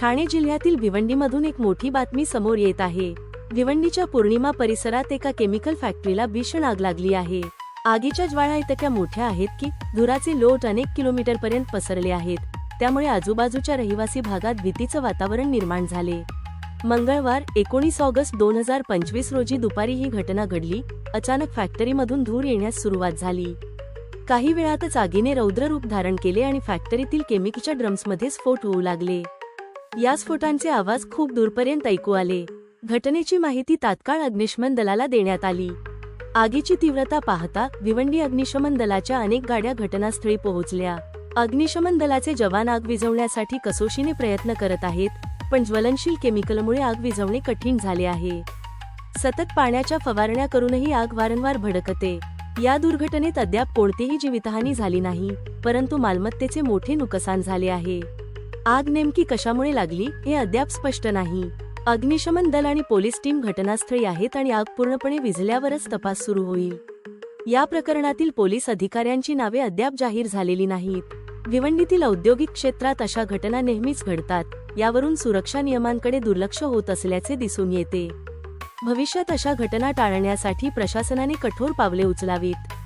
ठाणे जिल्ह्यातील भिवंडीमधून एक मोठी बातमी समोर येत आहे. भिवंडीच्या पौर्णिमा परिसरात एका केमिकल फॅक्टरीला भीषण आग लागली आहे. आगीच्या ज्वाळा इतक्या मोठ्या आहेत की धुराचे लोट अनेक किलोमीटर पर्यंत पसरले आहेत. त्यामुळे आजूबाजूच्या रहिवासी भागात भीतीचं वातावरण निर्माण झाले. मंगळवार एकोणीस ऑगस्ट दोन हजार पंचवीस रोजी दुपारी ही घटना घडली. अचानक फॅक्टरीमधून धूर येण्यास सुरुवात झाली. काही वेळातच आगीने रौद्र रूप धारण केले आणि फॅक्टरीतील केमिकलच्या ड्रम्समध्ये स्फोट होऊ लागले. या स्फोटांचे आवाज खूप दूरपर्यंत ऐकू आले. घटनेची माहिती तात्काळ अग्निशमन दलाला देण्यात आली. आगीची तीव्रता पाहता भिवंडी अग्निशमन दलाच्या अनेक गाड्या घटनास्थळी पोहोचल्या. अग्निशमन दलाचे जवान आग विझवण्यासाठी कसोशीने प्रयत्न करत आहेत पण ज्वलनशील केमिकलमुळे आग विझवणे कठीण झाले आहे. सतत पाण्याच्या फवारण्या करूनही आग वारंवार भडकते. या दुर्घटनेत अद्याप कोणतीही जीवितहानी झाली नाही परंतु मालमत्तेचे मोठे नुकसान झाले आहे. आग नेमकी कशामुळे लागली हे अद्याप स्पष्ट नाही. अग्निशमन दल आणि पोलीस टीम घटनास्थळी आहेत आणि आग पूर्णपणे विझल्यावरच तपास सुरू होईल. या प्रकरणातील पोलीस अधिकाऱ्यांची नावे अद्याप जाहीर झालेली नाहीत. भिवंडीतील औद्योगिक क्षेत्रात अशा घटना नेहमीच घडतात यावरून सुरक्षा नियमांकडे दुर्लक्ष होत असल्याचे दिसून येते. भविष्यात अशा घटना टाळण्यासाठी प्रशासनाने कठोर पावले उचलावीत.